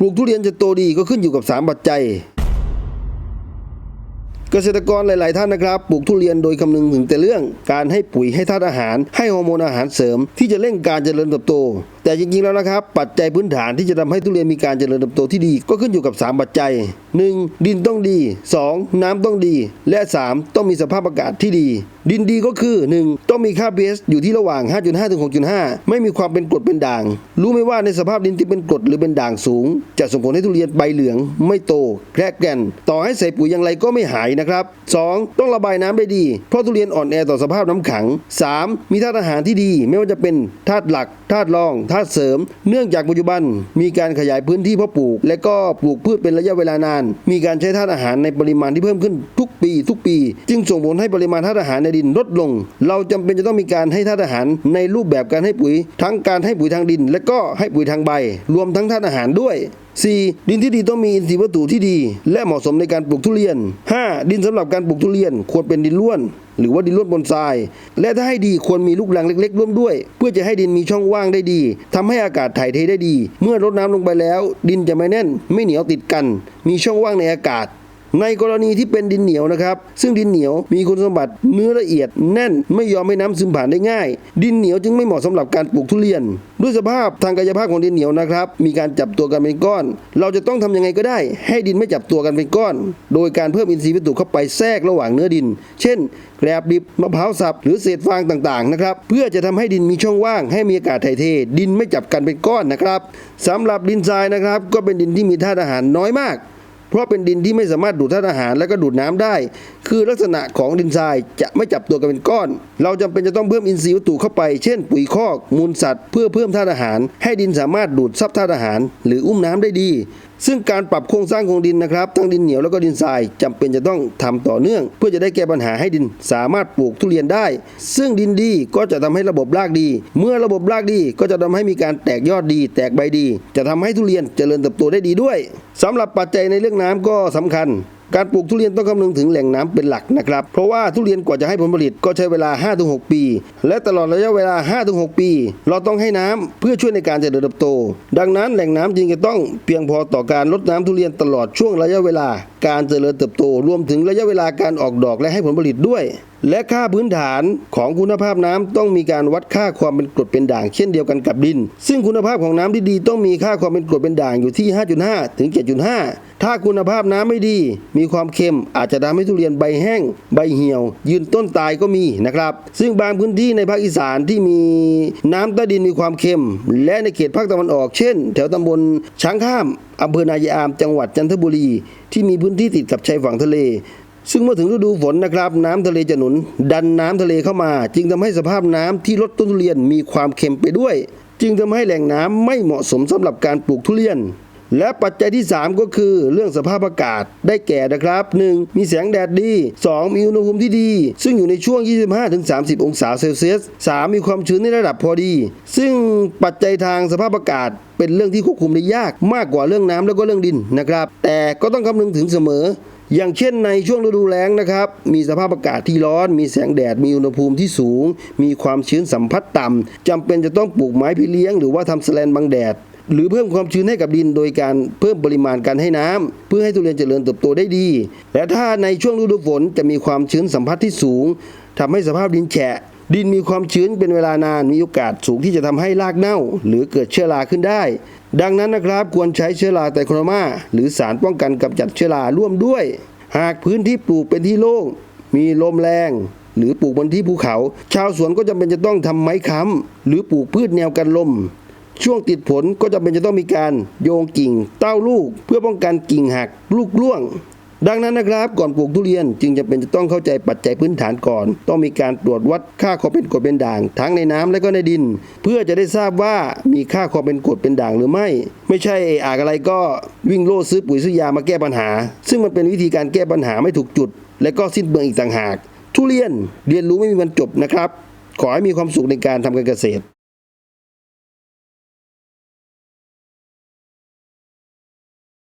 ปลูกทุเรียนจะโตดีก็ขึ้นอยู่กับ 3 ปัจจัย เกษตรกรหลาย ๆ ท่านนะครับปลูกทุเรียนโดยคำนึงถึงแต่เรื่องการให้ปุ๋ยให้ธาตุอาหาร ให้ฮอร์โมนอาหารเสริม ที่จะเร่งการเจริญเติบโต แต่จริงๆแล้วนะครับ ปัจจัยพื้นฐานที่จะทำให้ทุเรียนมีการเจริญเติบโตที่ดี ก็ขึ้นอยู่กับ 3 ปัจจัย 1. ดินต้องดี 2. น้ำต้องดี และ 3. ต้องมีสภาพอากาศที่ดี ดินดีก็คือ 1. ต้องมีค่า pH อยู่ที่ระหว่าง 5.5ถึง6.5 ไม่มีความเป็นกรดเป็นด่าง รู้ไหมว่าในสภาพดินที่เป็นกรดหรือเป็นด่างสูง จะส่งผลให้ทุเรียนใบเหลือง ไม่โตแครกแกนต่อให้ใส่ปุ๋ยอย่างไรก็ไม่หายนะครับ 2. ต้องระบายน้ำได้ดี เพราะทุเรียนอ่อนแอต่อสภาพน้ำขัง 3. มีธาตุอาหารที่ดี ไม่ว่าจะเป็นธาตุหลักธาตุรองธาตุเสริม เนื่องจากปัจจุบัน มีการขยายพื้นที่เพาะปลูก และก็ปลูกพืชเป็นระยะเวลานาน มีการใช้ธาตุอาหารในปริมาณที่เพิ่มขึ้นทุกปีทุกปี จึงส่งผลให้ปริมาณธาตุอาหารในดินลดลง เราจำเป็นจะต้องมีการให้ธาตุอาหารในรูปแบบการให้ปุ๋ย ทั้งการให้ปุ๋ยทางดิน และก็ให้ปุ๋ยทางใบ รวมทั้งธาตุอาหารด้วย 4. ดินที่ดีต้องมีอินทรีย์วัตถุที่ดี และเหมาะสมในการปลูกทุเรียน 5. ดินสำหรับการปลูกทุเรียนควรเป็นดินล้วน หรือว่าดินล้วนบนทราย และถ้าให้ดีควรมีลูกรังเล็ก ๆ ร่วมด้วย เพื่อจะให้ดินมีช่องว่างได้ดีทำให้อากาศถ่ายเทได้ดี เมื่อรดน้ำลงไปแล้ว ดินจะไม่แน่น ไม่เหนียวติดกัน มีช่องว่างในอากาศ ในกรณีที่เป็นดินเหนียวนะครับ ซึ่งดินเหนียวมีคุณสมบัติเนื้อละเอียดแน่นไม่ยอมให้น้ำซึมผ่านได้ง่าย ดินเหนียวจึงไม่เหมาะสำหรับการปลูกทุเรียน ด้วยสภาพทางกายภาพของดินเหนียวนะครับ มีการจับตัวกันเป็นก้อน เราจะต้องทำยังไงก็ได้ ให้ดินไม่จับตัวกันเป็นก้อน โดยการเพิ่มอินทรีย์วัตถุเข้าไปแทรกระหว่างเนื้อดิน เช่นแกลบดิบมะพร้าวสับหรือเศษฟางต่างๆนะครับเพื่อจะทำให้ดินมีช่องว่าง ให้มีอากาศถ่ายเท ดินไม่จับกันเป็นก้อนนะครับสำหรับดินทรายนะครับ ก็เป็นดินที่มีธาตุอาหารน้อยมาก เพราะเป็นดินที่ไม่สามารถดูดธาตุอาหารและก็ดูดน้ำได้ คือลักษณะของดินทรายจะไม่จับตัวกันเป็นก้อน เราจำเป็นจะต้องเพิ่มอินทรีย์วัตถุเข้าไป เช่น ปุ๋ยคอก มูลสัตว์ เพื่อเพิ่มธาตุอาหาร ให้ดินสามารถดูดซับธาตุอาหาร หรืออุ้มน้ำได้ดี ซึ่งการปรับโครงสร้างของดินนะครับทั้งดินเหนียวแล้วก็ดินทรายจำเป็นจะต้องทำต่อเนื่อง เพื่อจะได้แก้ปัญหาให้ดินสามารถปลูกทุเรียนได้ ซึ่งดินดีก็จะทำให้ระบบรากดี เมื่อระบบรากดีก็จะทำให้มีการแตกยอดดี แตกใบดี จะทำให้ทุเรียนเจริญเติบโตได้ดีด้วยสำหรับปัจจัยในเรื่องน้ำก็สำคัญ การปลูกทุเรียนต้องคำนึงถึงแหล่งน้ำเป็นหลักนะครับ เพราะว่าทุเรียนกว่าจะให้ผลผลิตก็ใช้เวลา 5-6 ปี และตลอดระยะเวลา 5-6 ปี เราต้องให้น้ำเพื่อช่วยในการเจริญเติบโต ดังนั้นแหล่งน้ำจึงจะต้องเพียงพอต่อการลดน้ำทุเรียนตลอดช่วงระยะเวลา การเจริญเติบโต รวมถึงระยะเวลาการออกดอกและให้ผลผลิตด้วยและค่าพื้นฐานของคุณภาพน้ำต้องมีการวัดค่าความเป็นกรดเป็นด่างเช่นเดียวกันกับดิน ซึ่งคุณภาพของน้ำที่ดีต้องมีค่าความเป็นกรดเป็นด่างอยู่ที่ 5.5 ถึง 7.5 ถ้าคุณภาพน้ำไม่ดี มีความเค็มอาจจะทำให้ทุเรียนใบแห้ง ใบเหี่ยว ยืนต้นตายก็มีนะครับ ซึ่งบางพื้นที่ในภาคอีสานที่มีน้ำใต้ดินมีความเค็ม และในเขตภาคตะวันออกเช่น แถวตำบลช้างข้ามอำเภอนายายอามจังหวัดจันทบุรี ที่มีพื้นที่ติดกับชายฝั่งทะเล ซึ่งเมื่อถึงฤดูฝนนะครับ น้ำทะเลจะหนุน ดันน้ำทะเลเข้ามา จึงทำให้สภาพน้ำที่ลดต้นทุเรียนมีความเค็มไปด้วย จึงทำให้แหล่งน้ำไม่เหมาะสมสำหรับการปลูกทุเรียน และปัจจัยที่ 3 ก็คือเรื่องสภาพอากาศได้แก่นะครับ 1. มีแสงแดดดี 2. มีอุณหภูมิที่ดี ซึ่งอยู่ในช่วง 25-30 องศาเซลเซียส 3. มีความชื้นในระดับพอดี ซึ่งปัจจัยทางสภาพอากาศเป็นเรื่องที่ควบคุมได้ยากมากกว่าเรื่องน้ำแล้วก็เรื่องดินนะครับ แต่ก็ต้องคำนึงถึงเสมอ อย่างเช่นในช่วงฤดูแล้งนะครับ มีสภาพอากาศที่ร้อน มีแสงแดด มีอุณหภูมิที่สูง มีความชื้นสัมผัสต่ำจำเป็นจะต้องปลูกไม้พี่เลี้ยงหรือว่าทำสแลนบังแดด หรือเพิ่มความชื้นให้กับดินโดยการเพิ่มปริมาณการให้น้ำเพื่อให้ทุเรียนเจริญเติบโตได้ดี และถ้าในช่วงฤดูฝนจะมีความชื้นสัมผัสที่สูงทำให้สภาพดินแฉะ ดินมีความชื้นเป็นเวลานานมีโอกาสสูงที่จะทำให้รากเน่า หรือเกิดเชื้อราขึ้นได้ ดังนั้นนะครับควรใช้เชื้อราไตรโครมาหรือสารป้องกันกำจัดเชื้อราร่วมด้วย หากพื้นที่ปลูกเป็นที่โล่งมีลมแรง หรือปลูกบนที่ภูเขา ชาวสวนก็จำเป็นจะต้องทำไม้ค้ำหรือปลูกพืชแนวกันลม ช่วงติดผลก็จำเป็นจะต้องมีการโยงกิ่งเต้าลูก เพื่อป้องกันกิ่งหักลูกร่วง ดังนั้นนะครับก่อนปลูกทุเรียนจึงจะเป็นจะต้องเข้าใจปัจจัยพื้นฐานก่อน ต้องมีการตรวจวัดค่าความเป็นกรดเป็นด่าง ทั้งในน้ำและก็ในดิน เพื่อจะได้ทราบว่ามีค่าความเป็นกรดเป็นด่างหรือไม่ ไม่ใช่เอะออะไรก็วิ่งโลดซื้อปุ๋ยซื้อยามาแก้ปัญหา ซึ่งมันเป็นวิธีการแก้ปัญหาไม่ถูกจุด และก็สิ้นเปลืองอีกต่างหาก ทุเรียนเรียนรู้ไม่มีวันจบนะครับ ขอให้มีความสุขในการทำการเกษตร